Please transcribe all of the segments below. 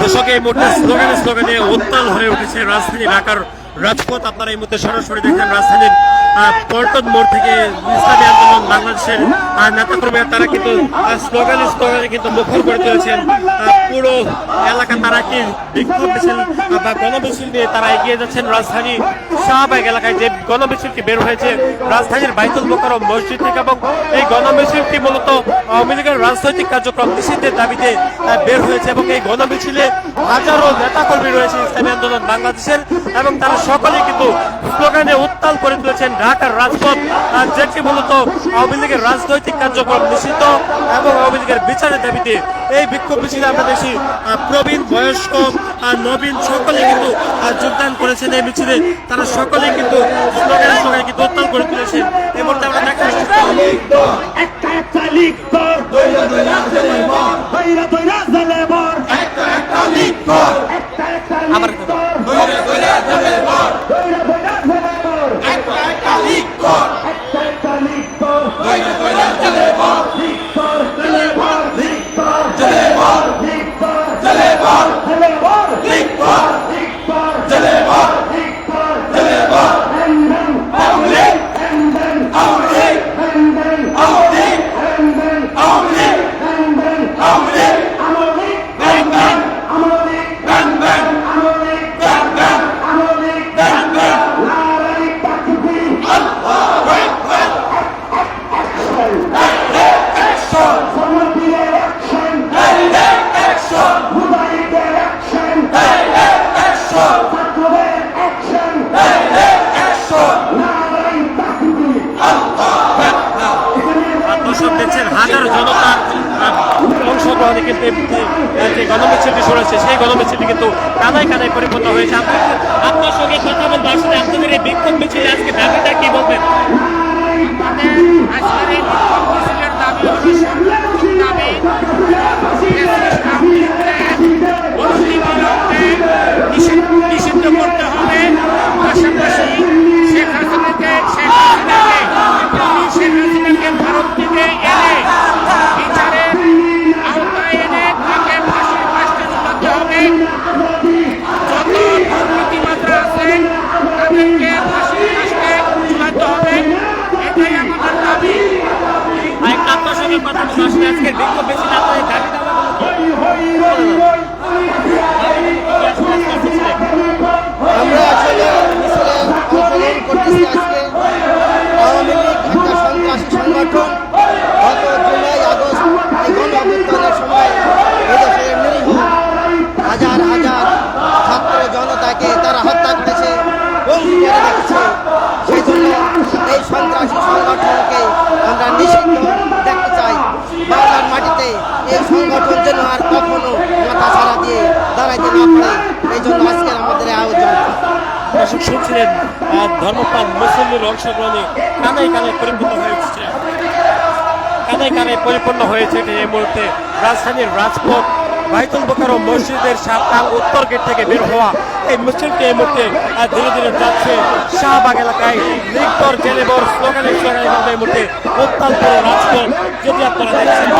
দর্শক, এই মুহূর্তে স্লোগানে স্লোগানে উত্তাল হয়ে উঠেছে রাজধানী ঢাকার রাজপথ। আপনারা এই মুহূর্তে সরাসরি দেখেন রাজধানীর পল্টন মোড় থেকে ইসলামী আন্দোলন বাংলাদেশের নেতাকর্মীরা, তারা কিন্তু স্লোগানে স্লোগানে কিন্তু মুখর করে তুলেছেন। পুরো এলাকা তারা কি বিক্ষোভ মিছিল বা গণমিছিল নিয়ে তারা এগিয়ে যাচ্ছেন রাজধানী শাহবাগ এলাকায় যে গণমিছিলটি বের হয়েছে, রাজধানীর বাইতুল মোকারম মসজিদ থেকে এবং এই গণমিছিলটি মূলত আওয়ামী লীগের রাজনৈতিক কার্যক্রম নিষিদ্ধের দাবিতে বের হয়েছে এবং এই গণমিছিলে হাজারো নেতাকর্মী রয়েছে ইসলামী আন্দোলন বাংলাদেশের এবং তারা সকলে কিন্তু স্লোগানে উত্তাল করে তুলেছেন ঢাকার রাজপথ। যেটি মূলত আওয়ামী লীগের রাজনৈতিক কার্যক্রম নিষিদ্ধ এবং আওয়ামী লীগের বিচারের দাবিতে এই বিক্ষোভ মিছিলে আমরা দেখি প্রবীণ বয়স্ক আহ, নবীন সকলে কিন্তু যোগদান করেছেন এই মিছিলে। তারা সকলে কিন্তু স্লোগানে স্লোগানে কিন্তু উত্তাল করে তুলেছেন। এই মুহূর্তে আমরা দেখার চেষ্টা করব। একটা একটা লিক কর দইরা দইরা জেলে বর দইরা দইরা জেলে বর একটা একটা লিক কর একটা একটা আবার লিক কর দইরা দইরা জেলে বর দইরা দইরা জেলে বর একটা একটা লিক কর একটা একটা লিক কর দইরা দইরা জেলে বর লিক কর জেলে বর লিক কর জেলে বর লিক কর জেলে বর জেলে বর লিক কর লিক কর জেলে বর লিক কর জেলে বর এন্ডেন আউলিক এন্ডেন আউলিক এন্ডেন আউলিক এন্ডেন আউলিক এন্ডেন আউলিক আমলিক ব্যাং ব্যাং আমলিক ব্যাং ব্যাং আমলিক ব্যাং ব্যাং আমলিক ব্যাং ব্যাং নারাই তাকবীর আল্লাহু আকবার অ্যাকশন সমাজের অ্যাকশন অ্যাকশন মুজাহিদের অ্যাকশন অ্যাকশন ছাত্রদের অ্যাকশন অ্যাকশন নারাই তাকবীর দর্শক দেখছেন হাজার জনতার আহ, অংশগ্রহণে কিন্তু যে গণমিছিলটি শুরু হয়েছে সেই গণমিছিলটি কিন্তু কানায় কানায় পরিপূর্ণ হয়েছে। আপনার আপনার সঙ্গে কথা বলব আসলে আপনাদের এই বিক্ষোভ মিছিলে আজকে দাবিটা কি বলবেন? দেখতে চাই। বাংলার মাটিতে এই সংগঠন যেন আর কখনো মাথা ছাড়া দিয়ে দাঁড়াইতে না পারে এই জন্য আজকের আমাদের আয়োজন। দর্শক শুনছিলেন আহ, ধর্মপ্রাণ মুসলিমের অংশগ্রহণে কানায় কানায় পরিপূর্ণ হয়েছে কানায় কানায় পরিপূর্ণ হয়েছে এই মুহূর্তে রাজধানীর রাজপথ বাইতুল বোকারো মসজিদের সাতটাল উত্তর গেট থেকে বের হওয়া এই মিছিলটি এই মুহূর্তে ধীরে ধীরে যাচ্ছে শাহবাগ এলাকায় লিগবর জেলেবর স্লোগানে স্লোগানে কিন্তু এই মুহূর্তে উত্তাল করে রাজপথ যদি আপনারা দেখছেন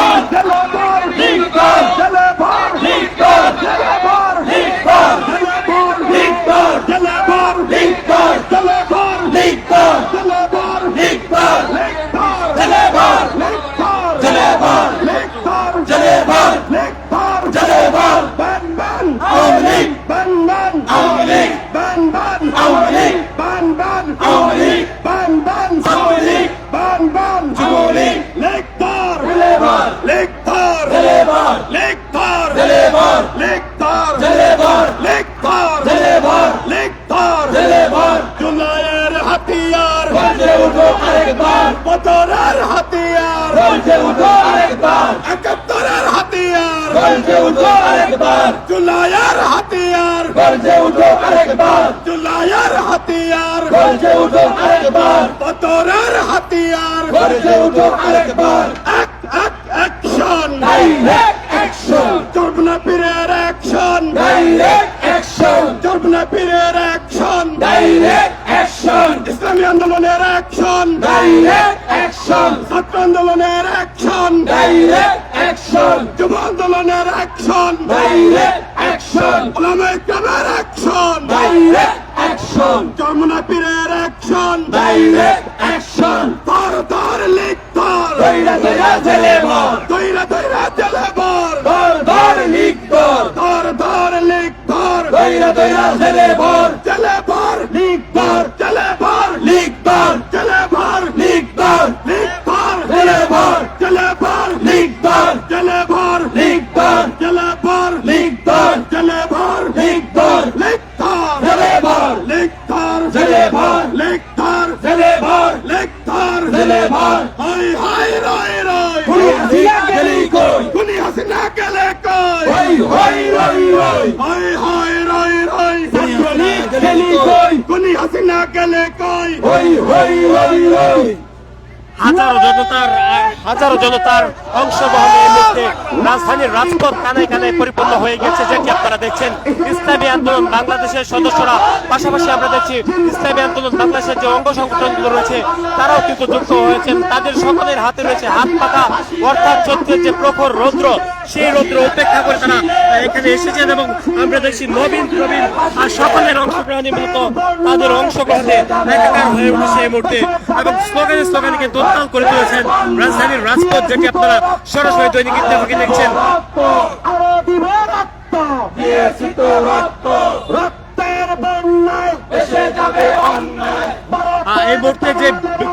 উঠো আরেকবার একাত্তরের হাতিয়ার। বলতে উঠো আরেকবার। জুলাইয়ের হাতিয়ার। বলতে উঠো আরেকবার। জুলাইয়ের হাতিয়ার। বলতে উঠো আরেকবার। পতরের হাতিয়ার। বলতে উঠো আরেকবার। এক এক অ্যাকশন ডাইরেক্ট অ্যাকশন চর্বনা পীরের অ্যাকশন ডাইরেক্ট অ্যাকশন চর্বনা পীরের অ্যাকশন ডাইরেক্ট অ্যাকশন ইসলামী আন্দোলনের অ্যাকশন ডাইরেক্ট অ্যাকশন ছাত্র আন্দোলনের অ্যাকশন ডাইরেক্ট যুব আন্দোলনের অ্যাকশন ডাইরেক্ট অ্যাকশন ওলামা ইকরামের অ্যাকশন ডাইরেক্ট অ্যাকশন যমুনা পীরের অ্যাকশন ডাইরেক্ট অ্যাকশন তর তর লিখ তর দইরা দইরা জেলে মর দইরা দইরা জেলে মর তর তর লিখ তর তর তর লিখ তর দইরা দইরা জেলে মর জেলে হাজারো জনতার হাজারো জনতার অংশগ্রহণে এই মুহূর্তে রাজধানীর রাজপথ কানায় কানায় পরিপূর্ণ হয়ে গেছে যেটি আপনারা দেখছেন? ইসলামী আন্দোলন বাংলাদেশের সদস্যরা পাশাপাশি আমরা দেখছি ইসলামী আন্দোলন বাংলাদেশের যে অঙ্গ সংগঠনগুলো রয়েছে তারাও কিন্তু যুক্ত হয়েছেন। তাদের সকলের হাতে রয়েছে হাত পাতা অর্থাৎ চৈত্রের যে প্রখর রৌদ্র সেই রৌদ্র উপেক্ষা করে তারা এখানে এসেছেন এবং আমরা দেখছি নবীন, প্রবীণ আর সকলের অংশগ্রহণে মূলত তাদের অংশগ্রহণে একাকার হয়ে উঠেছে এই মুহূর্তে এবং স্লোগানে স্লোগানে কিন্তু উত্তাল করে তুলেছেন রাজধানীর রাজপথ, যেটি আপনারা সরাসরি দৈনিক ইত্তেফাকে দেখছেন। রক্তের বন্যায় এসে যাবে অন্যায়। এই মুহূর্তে যে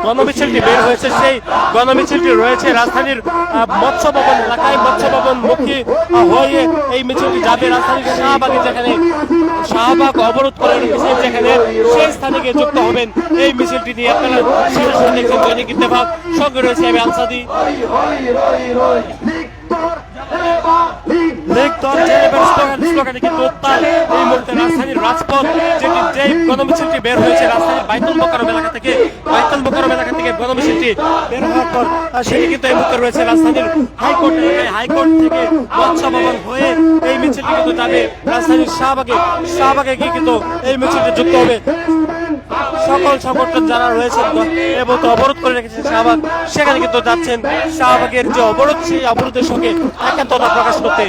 গণমিছিলটি বের হয়েছে, সেই গণমিছিলটি রয়েছে রাজধানীর মৎস্য ভবন এলাকায়। মৎস্য ভবন মুখী হয়ে এই মিছিলটি যাবে রাজধানীর শাহবাগে, যেখানে শাহবাগ অবরোধ করে রেখেছে, যেখানে সেই স্থানে গিয়ে যুক্ত হবেন। এই মিছিলটি নিয়ে আপনারা সরাসরি দেখছেন দৈনিক ইত্তেফাক সঙ্গে রয়েছে আমি আনসাদি। লেক দল জেনেভার স্লোগান স্লোগানে কিন্তু উত্তাল এই মুহূর্তে রাজধানীর রাজপথ যেটি যে গণমিছিলটি বের হয়েছে রাজধানীর বাইতুল মোকারম এলাকা থেকে বাইতুল মোকারম এলাকা থেকে গণমিছিলটি বের হওয়ার পর সেটি কিন্তু এই মুহূর্তে রয়েছে রাজধানীর হাইকোর্ট। এলাকায় হাইকোর্ট থেকে মৎস্য ভবন হয়ে এই মিছিলটি কিন্তু যাবে রাজধানীর শাহবাগে। শাহবাগে গিয়ে কিন্তু এই মিছিলটি যুক্ত হবে। সকল সমর্থক যারা রয়েছেন এবং তো অবরোধ করে রেখেছেন শাহবাগ। সেখানে কিন্তু যাচ্ছেন শাহবাগের যে অবরোধ সেই অবরোধের সঙ্গে একাত্মতা প্রকাশ করতে।